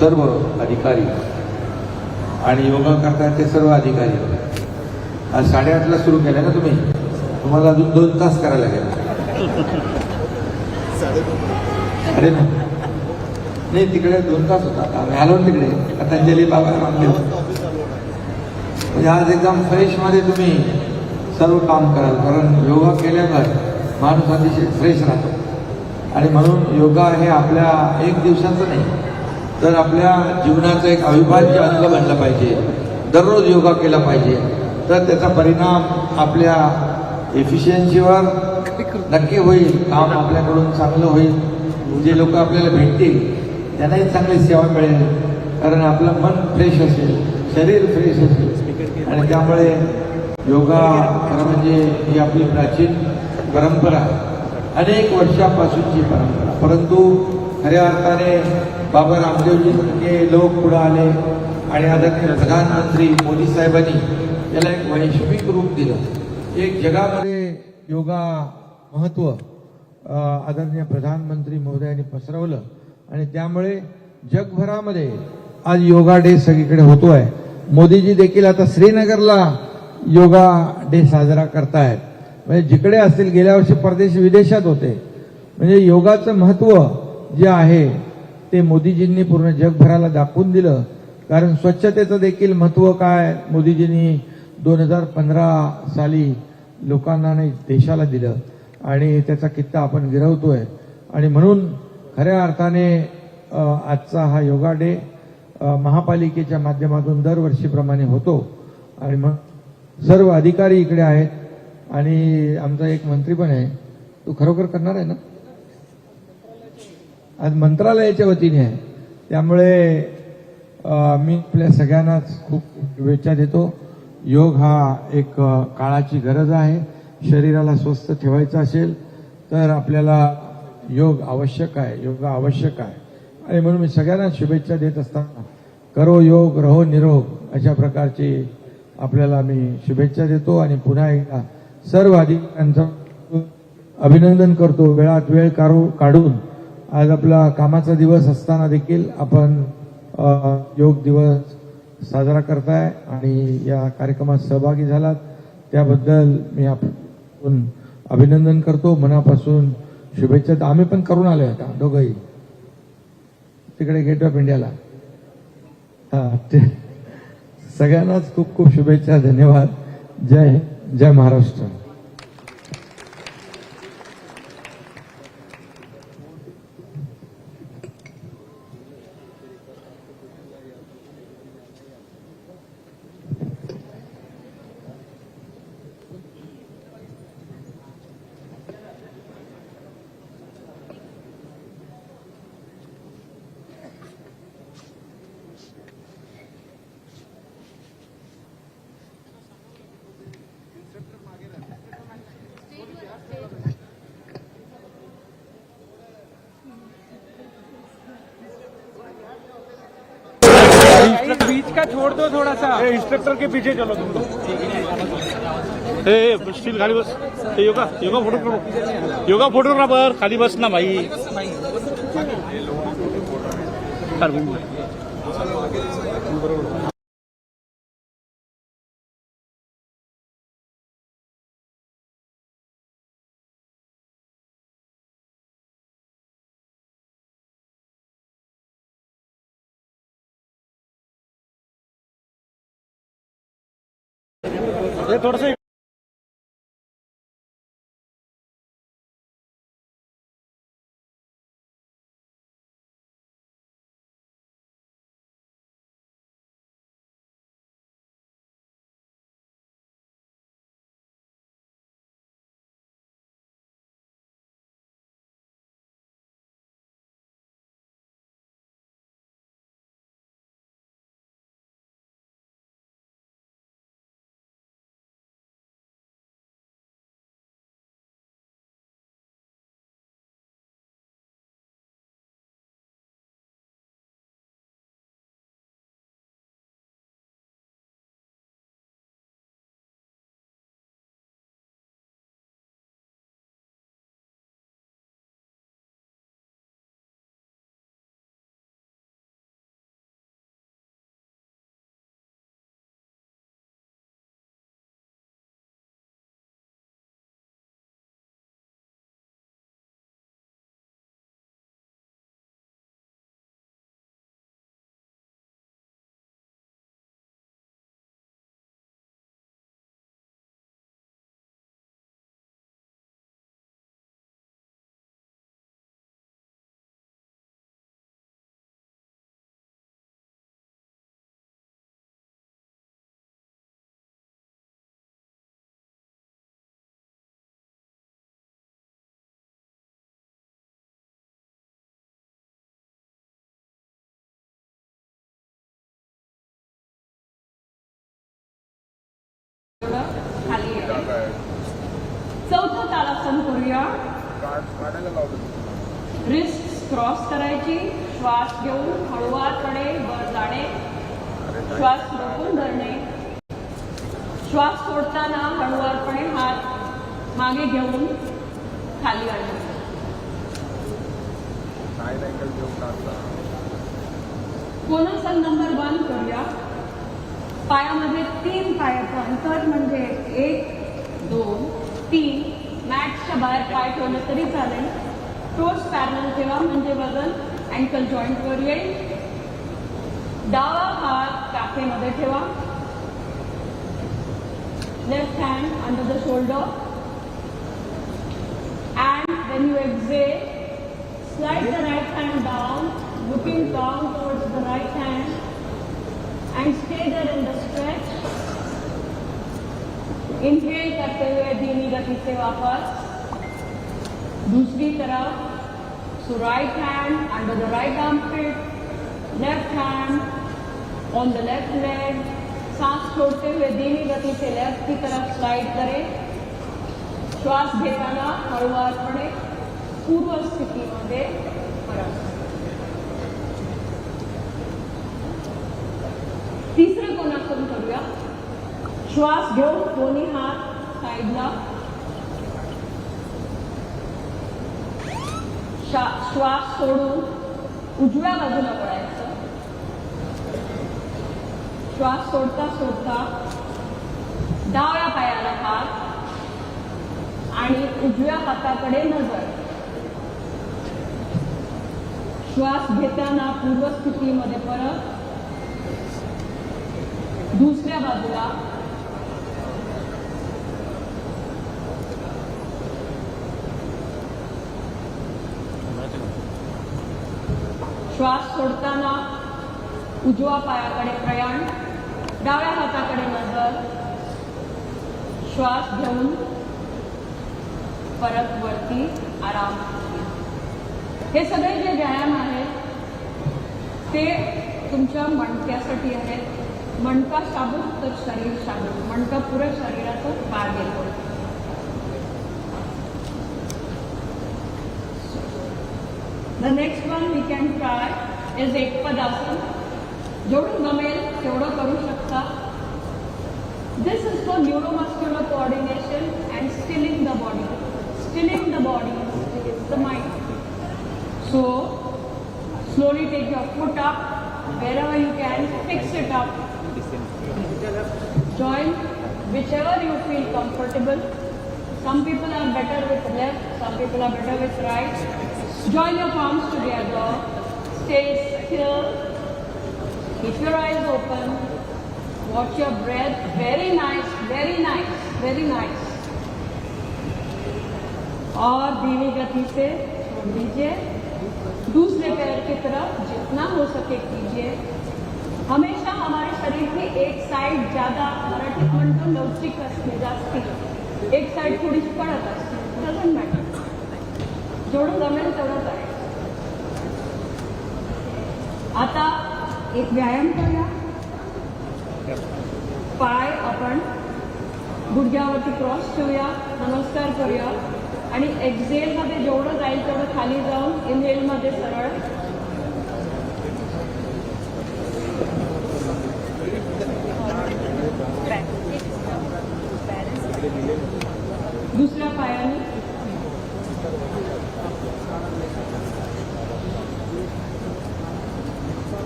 सर्व अधिकारी आणि योगा करतात ते सर्व अधिकारी आज साडेआठला सुरू केलं ना तुम्ही? तुम्हाला अजून दोन तास करायला लागेल. अरे नाही. तिकडे दोन तास होता. आम्ही आलो तिकडे. पतंजली बाबा मानले म्हणजे आज एकदम फ्रेशमध्ये तुम्ही सर्व काम कराल. कारण योगा केल्यावर माणूस अतिशय फ्रेश राहतो. आणि म्हणून योगा हे आपल्या एक दिवसाचं नाही तर आपल्या जीवनाचं एक अविभाज्य अंग बनलं पाहिजे. दररोज योगा केला पाहिजे. तर त्याचा परिणाम आपल्या एफिशियन्सीवर नक्की होईल. काम आपल्याकडून चांगलं होईल. जे लोक आपल्याला भेटतील त्यांनाही चांगली सेवा मिळेल. कारण आपलं मन फ्रेश असेल शरीर फ्रेश असेल. आणि त्यामुळे योगा खरं म्हणजे ही आपली प्राचीन परंपरा. अनेक वर्षापासूनची परंपरा. परंतु खऱ्या अर्थाने बाबा रामदेवजीसारखे लोक पुढं आले आणि आदरणीय प्रधानमंत्री मोदी साहेबांनी याला एक वैश्विक रूप दिलं. एक जगामध्ये योगा महत्त्व आदरणीय प्रधानमंत्री महोदयांनी पसरवलं आणि त्यामुळे जगभरामध्ये आज योगा डे सगळीकडे होतोय. मोदीजी देखील आता श्रीनगरला योगा डे साजरा करतायत. म्हणजे जिकडे असतील गेल्या वर्षी परदेश विदेशात होते. म्हणजे योगाचं महत्त्व जे आहे ते मोदीजींनी पूर्ण जगभराला दाखवून दिलं. कारण स्वच्छतेचं देखील महत्त्व काय? मोदीजींनी दोन हजार पंधरा साली लोकांना आणि देशाला दिलं. आणि त्याचा कित्ता आपण गिरवतोय आणि म्हणून खऱ्या अर्थाने आजचा हा योगा डे महापालिकेच्या माध्यमातून दरवर्षीप्रमाणे होतो. आणि मग सर्व अधिकारी इकडे आहेत. आणि आमचा एक मंत्री पण आहे. तो खरोखर करणार आहे ना? आज मंत्रालयाच्या वतीने आहे. त्यामुळे मी आपल्या सगळ्यांनाच खूप शुभेच्छा देतो. योग हा एक काळाची गरज आहे. शरीराला स्वस्थ ठेवायचं असेल तर आपल्याला योग आवश्यक आहे. योग आवश्यक आहे. आणि म्हणून मी सगळ्यांना शुभेच्छा देत असताना करो योग रहो निरोग अशा प्रकारची आपल्याला मी शुभेच्छा देतो. आणि पुन्हा एकदा सर्व अधिकाऱ्यांचं अभिनंदन करतो. वेळात वेळ काढू काढून आज आपला कामाचा दिवस असताना देखील आपण योग दिवस साजरा करताय आणि या कार्यक्रमात सहभागी झालात. त्याबद्दल मी आपण अभिनंदन करतो. मनापासून शुभेच्छा. तर आम्ही पण करून आलोय आता दोघंही. तिकडे गेट ऑफ इंडियाला हां ते सगळ्यांनाच खूप खूप शुभेच्छा धन्यवाद. जय जय महाराष्ट्र बीच का छोड़ दो थोड़ा सा इंस्ट्रक्टर के पीछे चलो तुम लोग ए ए, स्टील खाली बस. ए, yoga yoga photographer yoga photographer खाली बस ना भाई. अरविंद. ए, थोडंसं खाली येते चौथं तालासन करूया. रिस्क क्रॉस करायची. श्वास घेऊन हळुवारपणे वर जाणे. श्वास रोखून धरणे. श्वास सोडताना हळुवारपणे हात मागे घेऊन खाली आणणे कोणासन नंबर वन करूया. पायामध्ये तीन पायाचं बाहर पाय तरी चले टोज पैरल जेवे वज़न एंकल जॉइंट वर डावा हाथ काफे मध्य left hand under the shoulder and when you exhale slide the right hand down looking down towards the right hand and stay there in the stretch inhale करते हुए धीमी गति से वापस। दूसरी तरफ़ so right hand under the right armpit left hand on the left leg सांस छोड़ते हुए धीमी गति से लेफ़्ट की तरफ़ स्लाइड करें। श्वास घेताना हळुवारपणे पूर्व स्थितीमध्ये तिसरं कोणासन करूया श्वास घेऊन दोन्ही हात साईडला श्वास सोडून उजव्या बाजूला वळायचं श्वास सोडता सोडता डाव्या पायाला हात आणि उजव्या हाताकडे नजर. श्वास घेताना पूर्वस्थितीमध्ये परत दुसऱ्या बाजूला श्वास सोडताना उजवा पायाकडे प्रयाण डाव्या हाताकडे नजर श्वास घेऊन परत वरती आराम हे सगळे जे व्यायाम आहेत ते तुमच्या मणक्यासाठी आहेत. मणका शाबूत तर शरीर शाबूत मणका पुरं शरीराचं भाग होतं. the next one we can try is Ekapadasana जेवढं जमेल तेवढं करू शकता this is for neuromuscular coordination and stilling the body stilling the body is the mind so slowly take your foot up wherever you can fix it up join whichever you feel comfortable some people are better with left some people are better with right join your palms together. Stay still. Keep your eyes open. Watch your breath. Very nice very nice very nice. और धीमी गति से छोड़ दीजिए। दूसरे पैर की तरफ़ जितना हो सके कीजिए। हमेशा हमारे शरीर की एक साइड ज़्यादा मराठीत म्हणतो लवचिक असते, जास्ती. एक साइड थोडीशी कडक असते. डझंट मॅटर जेवढं जमेल तेवढंच आहे. आता एक व्यायाम करूया. पाय आपण गुडघ्यावरती क्रॉस ठेवूया नमस्कार करूया. आणि एक्झेलमध्ये जेवढं जाईल तेवढं खाली जाऊन इनहेलमध्ये सरळ दुसऱ्या पायाने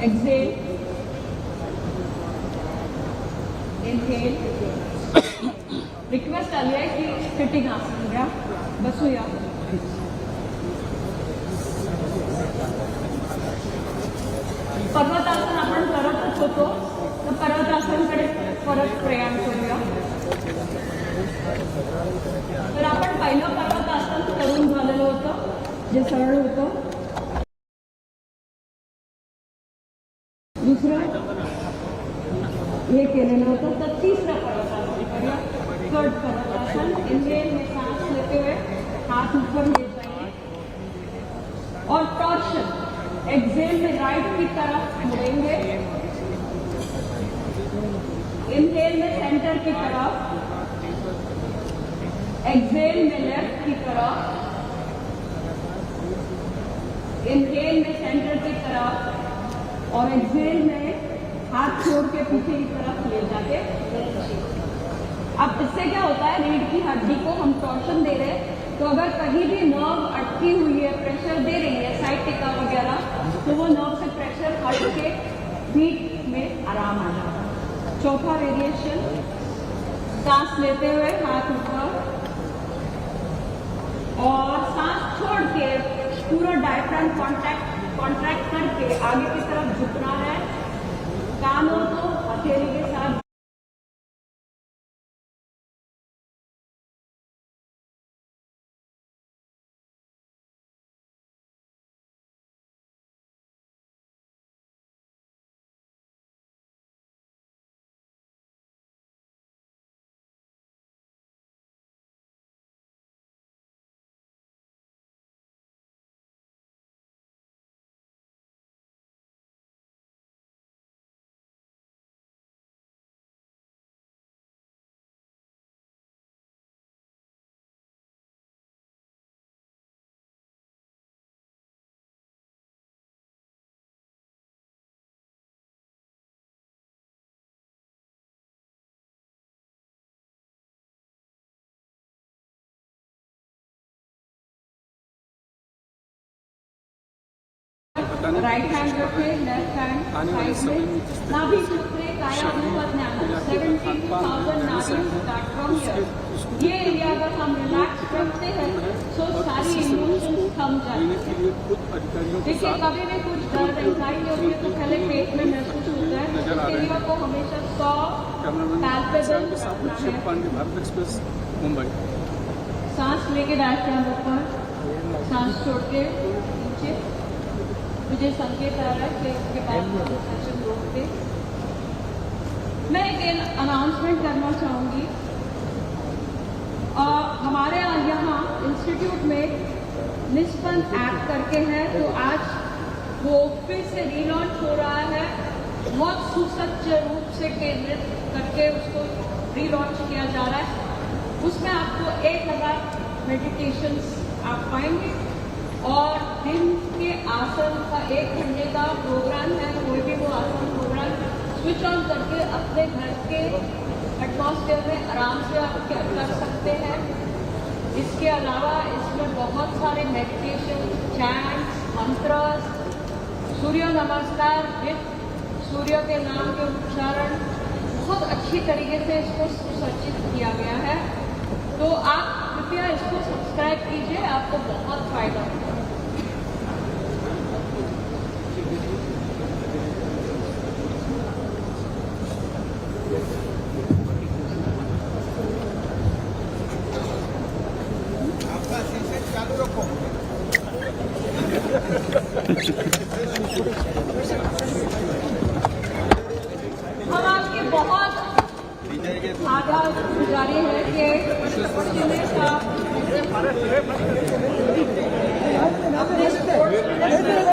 exhale, inhale. रिक्वेस्ट आली आहे की सिटिंग आसन घ्या बसूया पर्वतासन आपण करतच होतो तर पर्वतासनकडे परत प्रयाण करूया तर आपण पहिलं पर्वतासन करून झालेलं होतं जे सरळ होतं एक्सेल में लेफ़्ट की तरफ़ इनहेल में सेंटर की तरफ़ और एक्सेल में हाथ छोड़ के पीछे की तरफ़ ले जाके अब इससे क्या होता है? रीढ़ की हड्डी को हम टॉर्शन दे रहे हैं। तो अगर कहीं भी नर्व अटकी हुई है प्रेशर दे रही है साइड टिका वगैरह तो वो नर्व से प्रेशर हट के बीट में आराम आ जाता है। चौथा वेरिएशन सांस लेते हुए हाथ ऊपर और सांस छोड़ के पूरा डायफ्राम कॉन्ट्रैक्ट कॉन्ट्रैक्ट करके आगे की तरफ झुकना है। कानों को हथेली के साथ राइट हैंड रखे लेफ़्ट हैंड साइड में नाभि सूत्रे काया अनुपज्ञान सेवेंटी थाउज़ेंड नाभि स्टार्ट फ्रॉम हियर ये एरिया अगर हम रिलैक्स करते हैं तो सारी इमोशंस थम जाती हैं देखिए कभी भी कुछ दर्द एंजाइटी होती है तो पहले पेट में महसूस होता है तो इस एरिया को हमेशा सॉफ्ट पैल्पेबल रखना है मुंबई सांस लेके डायफ्राम ऊपर सांस छोड़ के नीचे मुझे संकेत आ रहा है कि इसके बाद हम सेशन पे मैं एक अनाउंसमेंट करना चाहूँगी। हमारे यहाँ इंस्टीट्यूट में निष्पन ऐप करके है तो आज वो फिर से रीलॉन्च हो रहा है। बहुत सुसज्ज रूप से केंद्रित करके उसको रीलॉन्च किया जा रहा है। उसमें आपको एक हज़ार मेडिटेशंस आप पाएँगे। और दिन के आसन का एक घंटे का प्रोग्राम है, कोई भी वो आसन प्रोग्राम स्विच ऑन करके अपने घर के एटमॉस्फेयर में आराम से आप कर सकते हैं। इसके अलावा इसमें बहुत सारे मेडिटेशन चैंट्स मंत्र सूर्य नमस्कार, विथ सूर्य के नाम के उच्चारण, बहुत अच्छी तरीके से इसको सुसज्जित किया गया है। तो आप कृपया इसको सब्सक्राइब कीजिए, आपको बहुत फ़ायदा होगा।